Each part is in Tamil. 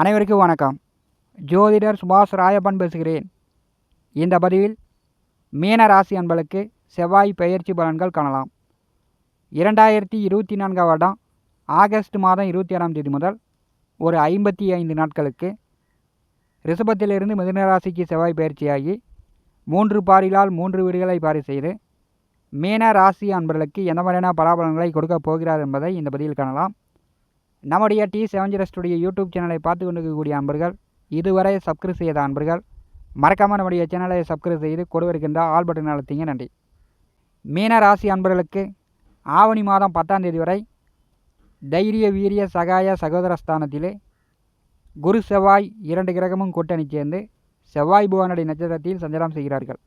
அனைவருக்கும் வணக்கம். ஜோதிடர் சுபாஷ் ராயப்பன் பேசுகிறேன். இந்த பதிவில் மீன ராசி அன்பளுக்கு செவ்வாய் பெயர்ச்சி பலன்கள் காணலாம். இரண்டாயிரத்தி இருபத்தி நான்காம் வருடம் ஆகஸ்ட் மாதம் இருபத்தி ஆறாம் தேதி முதல் ஒரு ஐம்பத்தி ஐந்து நாட்களுக்கு ரிஷபத்திலிருந்து மிதுன ராசிக்கு செவ்வாய் பயிற்சியாகி மூன்று பாரிலால் மூன்று வீடுகளை பாரி செய்து மீன ராசி அன்பர்களுக்கு எந்த மாதிரியான பலாபலன்களை கொடுக்கப் போகிறார் என்பதை இந்த பதிவில் காணலாம். நம்முடைய T seven zero studio YouTube சேனலை பார்த்து கொண்டிருக்கக்கூடிய அன்பர்கள் இதுவரை சப்ஸ்கிரைப் செய்த அன்பர்கள் மறக்காமல் நம்முடைய சேனலை சப்ஸ்கிரைப் செய்து கொடுவருக்கின்ற ஆல் பட்டன் அழுத்திங்க நன்றி. மீன ராசி அன்பர்களுக்கு ஆவணி மாதம் பத்தாம் தேதி வரை தைரிய வீரிய சகாய சகோதர ஸ்தானத்திலே குரு செவ்வாய் இரண்டு கிரகமும் கூட்டணி சேர்ந்து செவ்வாய் புவனுடைய நட்சத்திரத்தில் சஞ்சாரம் செய்கிறார்கள்.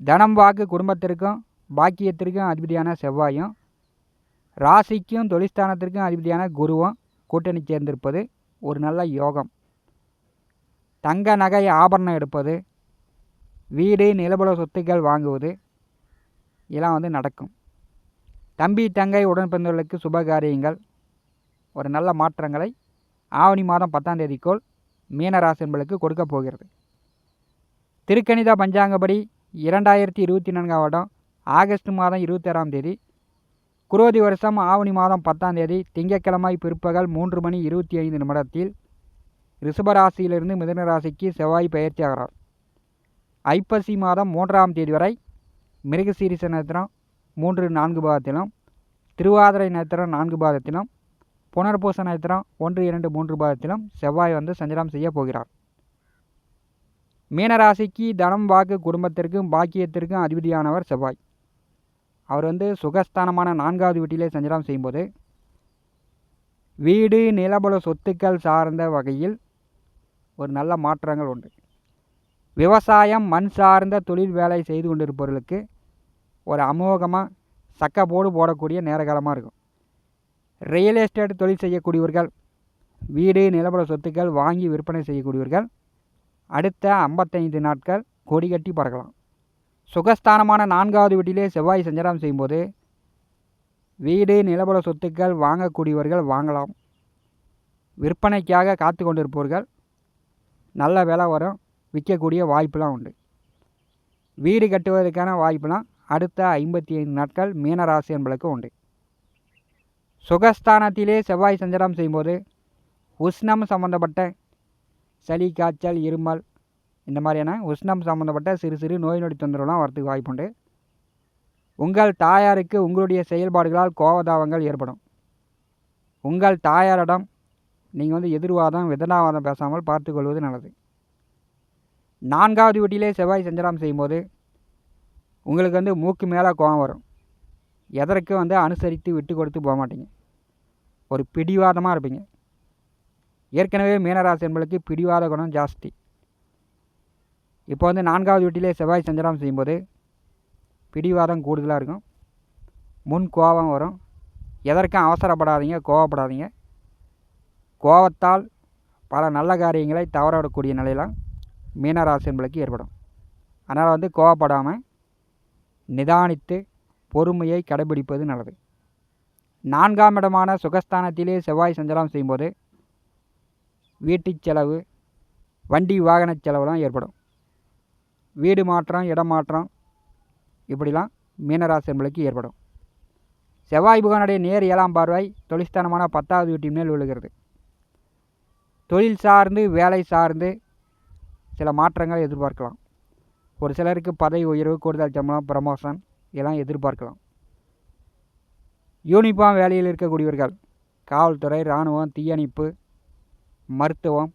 தனம் வாக்கு குடும்பத்திற்கும் பாக்கியத்திற்கும் அதிபதியான செவ்வாயும் ராசிக்கும் தொழிற்ஸ்தானத்திற்கும் அதிபதியான குருவும் கூட்டணி சேர்ந்திருப்பது ஒரு நல்ல யோகம். தங்க நகை ஆபரணம் எடுப்பது வீடு நிலபுல சொத்துக்கள் வாங்குவது இதெல்லாம் வந்து நடக்கும். தம்பி தங்கை உடன்பிறந்தவர்களுக்கு சுபகாரியங்கள் ஒரு நல்ல மாற்றங்களை ஆவணி மாதம் பத்தாம் தேதிக்குள் மீனராசி என்பளுக்கு கொடுக்க போகிறது. திருக்கணிதா பஞ்சாங்கப்படி இரண்டாயிரத்தி இருபத்தி நான்காம் வருடம் ஆகஸ்ட் மாதம் இருபத்தாறாம் தேதி குரோதி வருஷம் ஆவணி மாதம் பத்தாம் தேதி திங்கட்கிழமை பிற்பகல் மூன்று மணி இருபத்தி ஐந்து நிமிடத்தில் ரிஷபராசியிலிருந்து மிதன ராசிக்கு செவ்வாய் பயிற்சி ஆகிறார் ஐப்பசி மாதம் மூன்றாம் தேதி வரை மிருகசீரிச நட்சத்திரம் மூன்று நான்கு பாதத்திலும் திருவாதிரை நட்சத்திரம் நான்கு பாதத்திலும் புனர்பூச நட்சத்திரம் ஒன்று இரண்டு மூன்று பாதத்திலும் செவ்வாய் வந்து சஞ்சலம் செய்ய போகிறார். மீனராசிக்கு தனம் வாக்கு குடும்பத்திற்கும் பாக்கியத்திற்கும் அதிபதியானவர் செவ்வாய். அவர் வந்து சுகஸ்தானமான நான்காவது வீட்டிலே சஞ்சாரம் செய்யும்போது வீடு நிலபல சொத்துக்கள் சார்ந்த வகையில் ஒரு நல்ல மாற்றங்கள் உண்டு. விவசாயம் மண் சார்ந்த தொழில் வேலை செய்து கொண்டிருப்பவர்களுக்கு ஒரு அமோகமாக சக்கப்போடு போடக்கூடிய நேரகாலமாக இருக்கும். ரியல் எஸ்டேட் தொழில் செய்யக்கூடியவர்கள் வீடு நிலபல சொத்துக்கள் வாங்கி விற்பனை செய்யக்கூடியவர்கள் அடுத்த ஐம்பத்தைந்து நாட்கள் கொடி கட்டி பறக்கலாம். சுகஸ்தானமான நான்காவது வீட்டிலே செவ்வாய் சஞ்சாரம் செய்யும்போது வீடு நிலபல சொத்துக்கள் வாங்கக்கூடியவர்கள் வாங்கலாம். விற்பனைக்காக காத்து கொண்டிருப்பவர்கள் நல்ல விலை வரும் விற்கக்கூடிய வாய்ப்பெலாம் உண்டு. வீடு கட்டுவதற்கான வாய்ப்பெலாம் அடுத்த ஐம்பத்தி ஐந்து நாட்கள் மீனராசி என்பளுக்கு உண்டு. சுகஸ்தானத்திலே செவ்வாய் சஞ்சாரம் செய்யும்போது உஷ்ணம் சம்பந்தப்பட்ட சளி காய்ச்சல் இருமல் இந்த மாதிரியான உஷ்ணம் சம்மந்தப்பட்ட சிறு சிறு நோய் நொடி தொந்தரவுலாம் வரத்துக்கு வாய்ப்புண்டு உங்கள் தாயாருக்கு உங்களுடைய செயல்பாடுகளால் கோபதாபங்கள் ஏற்படும். உங்கள் தாயாரிடம் நீங்கள் வந்து எதிர்வாதம் விதனாவாதம் பேசாமல் பார்த்துக்கொள்வது நல்லது. நான்காவது வீட்டிலே செவ்வாய் சஞ்சாரம் செய்யும்போது உங்களுக்கு வந்து மூக்கு மேலே கோபம் வரும். எதற்கு வந்து அனுசரித்து விட்டு கொடுத்து போக மாட்டீங்க. ஒரு பிடிவாதமாக இருப்பீங்க. ஏற்கனவே மீனராசி என்பளுக்கு பிடிவாத குணம் ஜாஸ்தி. இப்போ வந்து நான்காவது வீட்டிலே செவ்வாய் சஞ்சாரம் செய்யும்போது பிடிவாதம் கூடுதலாக இருக்கும். முன் கோபம் வரும். எதற்கும் அவசரப்படாதீங்க கோவப்படாதீங்க கோபத்தால் பல நல்ல காரியங்களை தவறவிடக்கூடிய நிலையெல்லாம் மீனராசி என்பளுக்கு ஏற்படும். அதனால் வந்து கோவப்படாமல் நிதானித்து பொறுமையை கடைபிடிப்பது நல்லது. நான்காம் இடமான சுகஸ்தானத்திலே செவ்வாய் சஞ்சாரம் செய்யும்போது வீட்டு செலவு வண்டி வாகன செலவுலாம் ஏற்படும். வீடு மாற்றம் இடம் மாற்றம் இப்படிலாம் மீனராசி என்பளுக்கு ஏற்படும். செவ்வாய் புகனுடைய நேர் ஏழாம் பார்வை தொழிற்ஸ்தானமான பத்தாவது வீட்டின் மேல் விழுகிறது. தொழில் சார்ந்து வேலை சார்ந்து சில மாற்றங்களை எதிர்பார்க்கலாம். ஒரு சிலருக்கு பதவி உயர்வு கூடுதல் சம்பளம் ப்ரமோஷன் இதெல்லாம் எதிர்பார்க்கலாம். யூனிஃபார்ம் வேலையில் இருக்கக்கூடியவர்கள் காவல்துறை இராணுவம் தீயணைப்பு மருத்துவம்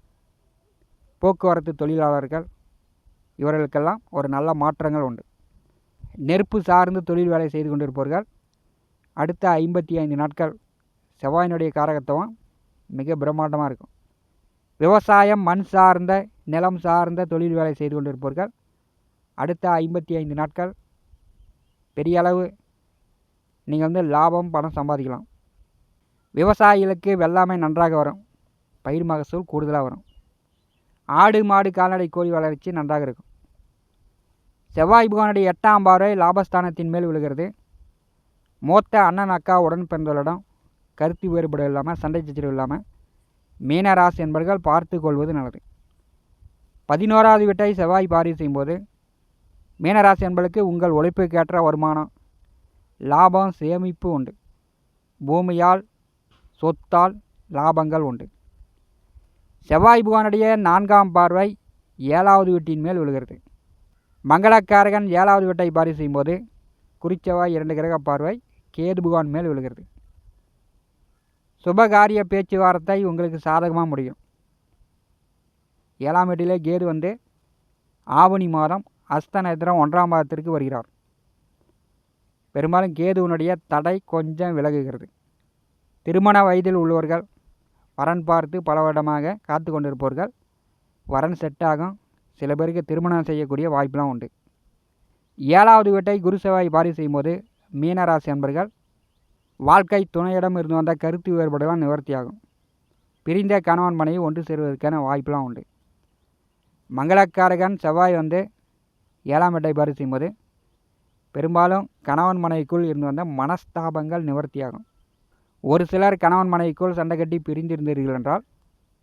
போக்குவரத்து தொழிலாளர்கள் இவர்களுக்கெல்லாம் ஒரு நல்ல மாற்றங்கள் உண்டு. நெருப்பு சார்ந்து தொழில் வேலை செய்து கொண்டிருப்பவர்கள் அடுத்த ஐம்பத்தி ஐந்து நாட்கள் செவ்வாயினுடைய காரகத்துவம் மிக பிரம்மாண்டமாக இருக்கும். விவசாயம் மண் சார்ந்த நிலம் சார்ந்த தொழில் வேலை செய்து கொண்டிருப்பவர்கள் அடுத்த ஐம்பத்தி ஐந்து நாட்கள் பெரிய அளவு நீங்கள் வந்து லாபம் பணம் சம்பாதிக்கலாம். விவசாயிகளுக்கு வெள்ளாமை நன்றாக வரும். பயிர் மகசூல் கூடுதலாக வரும். ஆடு மாடு கால்நடை கோழி வளர்ச்சி நன்றாக இருக்கும். செவ்வாய் புகானுடைய எட்டாம் பார்வை லாபஸ்தானத்தின் மேல் விழுகிறது. மூத்த அண்ணன் அக்கா உடன் பிறந்தவர்களிடம் கருத்து வேறுபாடு இல்லாமல் சண்டை சச்சரவு இல்லாமல் மீனராசி என்பர்கள் பார்த்து கொள்வது நல்லது. பதினோராவது வீட்டை செவ்வாய் பாரி செய்யும்போது மீனராசி என்பளுக்கு உங்கள் உழைப்புக்கேற்ற வருமானம் லாபம் சேமிப்பு உண்டு. பூமியால் சொத்தால் லாபங்கள் உண்டு. செவ்வாய் புகானுடைய நான்காம் பார்வை ஏழாவது வீட்டின் மேல் விழுகிறது. மங்களக்காரகன் ஏழாவது வீட்டை பாரி செய்யும்போது குறிச்செவ்வாய் இரண்டு கிரக பார்வை கேது புகான் மேல் விழுகிறது. சுபகாரிய பேச்சுவார்த்தை உங்களுக்கு சாதகமாக முடியும். ஏழாம் வீட்டிலே கேது வந்து ஆவணி மாதம் அஸ்த நட்சத்திரம் ஒன்றாம் மாதத்திற்கு வருகிறார். பெரும்பாலும் கேதுவனுடைய தடை கொஞ்சம் விலகுகிறது. திருமண வயதில் உள்ளவர்கள் வரன் பார்த்து பல வருடமாக காத்து கொண்டிருப்பவர்கள் வரன் செட் ஆகும் சில பேருக்கு திருமணம் செய்யக்கூடிய வாய்ப்பெலாம் உண்டு. ஏழாவது வீட்டை குரு செவ்வாய் பாரி செய்யும்போது மீனராசி என்பர்கள் வாழ்க்கை துணையிடம் இருந்து வந்த கருத்து வேறுபாடுகள்லாம் நிவர்த்தியாகும். பிரிந்த கணவன் மனைவி ஒன்று சேருவதற்கான வாய்ப்பெலாம் உண்டு. மங்களக்காரகன் செவ்வாய் வந்து ஏழாம் வீட்டை பாரி செய்யும்போது பெரும்பாலும் கணவன் மனைவிக்குள் இருந்து வந்த மனஸ்தாபங்கள் நிவர்த்தியாகும். ஒரு சிலர் கணவன் மனைவிக்குள் சண்டை கட்டி பிரிந்திருந்தீர்கள் என்றால்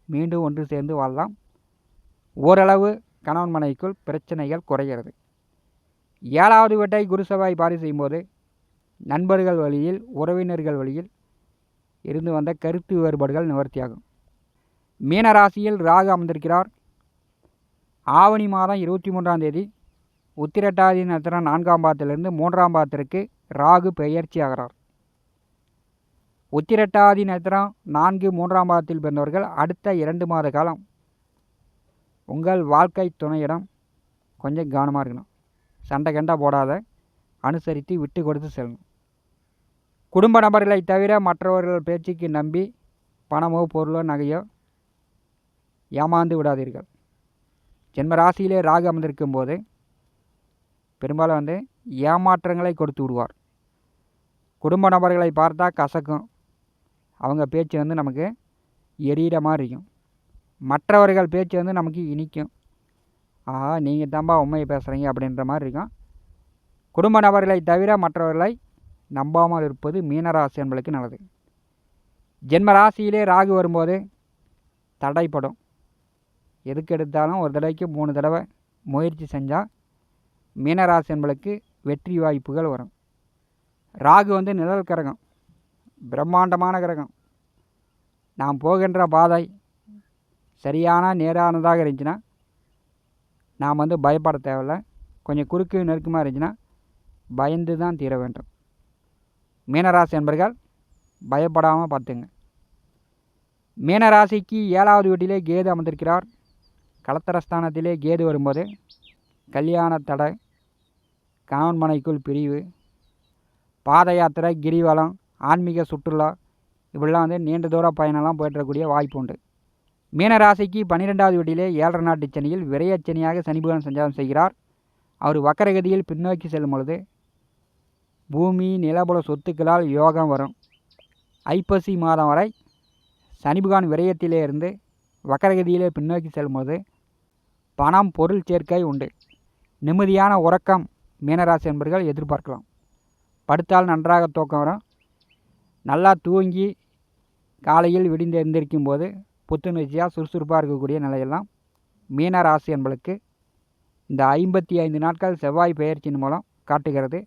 மீண்டும் ஒன்று சேர்ந்து வாழலாம். ஓரளவு கணவன் மனைவிக்குள் பிரச்சனைகள் குறைகிறது. ஏழாவது வீட்டை குருசபாய் பாரி செய்யும்போது நண்பர்கள் வழியில் உறவினர்கள் வழியில் இருந்து வந்த கருத்து வேறுபாடுகள் நிவர்த்தியாகும். மீனராசியில் ராகு அமர்ந்திருக்கிறார். ஆவணி மாதம் இருபத்தி மூன்றாம் தேதி உத்திரட்டாதி நட்சத்திரம் நான்காம் பாதத்திலிருந்து மூன்றாம் பாதத்திற்கு ராகு பெயர்ச்சி ஆகிறார் உத்திரட்டாதி நட்சத்திரம் நான்கு மூன்றாம் பாதத்தில் பிறந்தவர்கள் அடுத்த இரண்டு மாத காலம். உங்கள் வாழ்க்கை துணையிடம் கொஞ்சம் கவனமாக இருக்கணும். சண்டை கண்டா போடாத. அனுசரித்து விட்டு கொடுத்து செல்லணும். குடும்ப நபர்களை தவிர மற்றவர்கள் பேச்சுக்கு நம்பி பணமோ பொருளோ நகையோ ஏமாந்து விடாதீர்கள். ஜென்ம ராசியிலே ராகு அமர்ந்திருக்கும் போது பெரும்பாலும் வந்து ஏமாற்றங்களை கொடுத்து விடுவார். குடும்ப நபர்களை பார்த்தா கசக்கும். அவங்க பேச்சு வந்து நமக்கு எரியிற மாதிரி இருக்கும். மற்றவர்கள் பேச்சு வந்து நமக்கு இனிக்கும். ஆஹா நீங்கள் தான்பா உண்மையை பேசுகிறீங்க அப்படின்ற மாதிரி இருக்கும். குடும்ப நபர்களை தவிர மற்றவர்களை நம்பாமல் இருப்பது மீனராசி என்பளுக்கு நல்லது. ஜென்ம ராசியிலே ராகு வரும்போது தடைப்படும். எதுக்கு எடுத்தாலும் ஒரு தடவைக்கு மூணு தடவை முயற்சி செஞ்சால் மீனராசி என்பளுக்கு வெற்றி வாய்ப்புகள் வரும். ராகு வந்து நிழல் கரகம். பிரம்மாண்டமான கிரகம். நாம் போகின்ற பாதை சரியான நேரானதாக இருந்துச்சுன்னா நாம் வந்து பயப்பட தேவையில்ல. கொஞ்சம் குறுக்கு நெருக்கமாக இருந்துச்சுன்னா பயந்து தான் தீர வேண்டும். மீனராசி என்பர்கள் பயப்படாமல் பார்த்துங்க. மீனராசிக்கு ஏழாவது வீட்டிலே கேது அமர்ந்திருக்கிறார். கலத்தரஸ்தானத்திலே கேது வரும்போது கல்யாண தடை கணவன் மனைக்குள் பிரிவு பாத யாத்திரை கிரிவலம் ஆன்மீக சுற்றுலா இப்படிலாம் வந்து நீண்ட தூர பயணம்லாம் போயிட்டுறக்கூடிய வாய்ப்பு உண்டு. மீனராசிக்கு பன்னிரெண்டாவது வீட்டிலே ஏழரை நாட்டு சனியில் விரையச்சனியாக சனிபுகன் சஞ்சாரம் செய்கிறார். அவர் வக்கரகதியில் பின்னோக்கி செல்லும் பொழுது பூமி நிலபுல சொத்துக்களால் யோகம் வரும். ஐப்பசி மாதம் வரை சனிபுகான் விரயத்திலே இருந்து வக்கரகதியிலே பின்னோக்கி செல்லும்போது பணம் பொருள் சேர்க்கை உண்டு. நிம்மதியான உறக்கம் மீனராசி என்பர்கள் எதிர்பார்க்கலாம். படுத்தால் நன்றாக தூக்கம் வரும். நல்லா தூங்கி காலையில் விடிந்து எழுந்திரிக்கும் போது புத்துணர்ச்சியாக சுறுசுறுப்பாக இருக்கக்கூடிய நிலையெல்லாம் மீனராசி என்பளுக்கு இந்த ஐம்பத்தி ஐந்து நாட்கள் செவ்வாய் பெயர்ச்சியின் மூலம் காட்டுகிறது.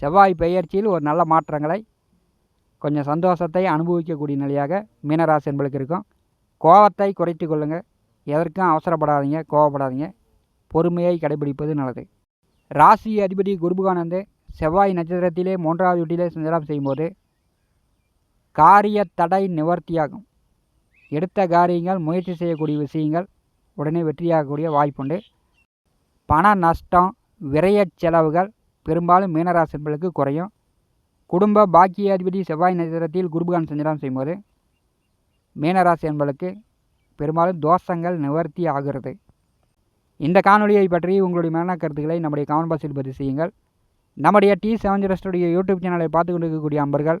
செவ்வாய் பெயர்ச்சியில் ஒரு நல்ல மாற்றங்களை கொஞ்சம் சந்தோஷத்தை அனுபவிக்கக்கூடிய நிலையாக மீனராசி என்பளுக்கு இருக்கும். கோபத்தை குறைத்து கொள்ளுங்கள் எதற்கும் அவசரப்படாதீங்க கோவப்படாதீங்க பொறுமையை கடைபிடிப்பது நல்லது. ராசி அதிபதி குருபுகானந்து செவ்வாய் நட்சத்திரத்திலே மூன்றாவது வீட்டிலே சஞ்சாரம் செய்யும்போது காரிய தடை நிவர்த்தியாகும். எடுத்த காரியங்கள் முயற்சி செய்யக்கூடிய விஷயங்கள் உடனே வெற்றியாகக்கூடிய வாய்ப்புண்டு. பண நஷ்டம் விரைய செலவுகள் பெரும்பாலும் மீனராசிகளுக்கு குறையும். குடும்ப பாக்கிய அதிபதி செவ்வாய் நட்சத்திரத்தில் குருபகான் சஞ்சாரம் செய்யும்போது மீனராசி என்பளுக்கு பெரும்பாலும் தோஷங்கள் நிவர்த்தி ஆகிறது. இந்த காணொலியை பற்றி உங்களுடைய மரண கருத்துக்களை நம்முடைய கமெண்ட் பாக்ஸில் பதிவு செய்யுங்கள். நம்முடைய T seven zero studio YouTube சேனலை பார்த்து கொண்டிருக்கக்கூடிய அன்பர்கள்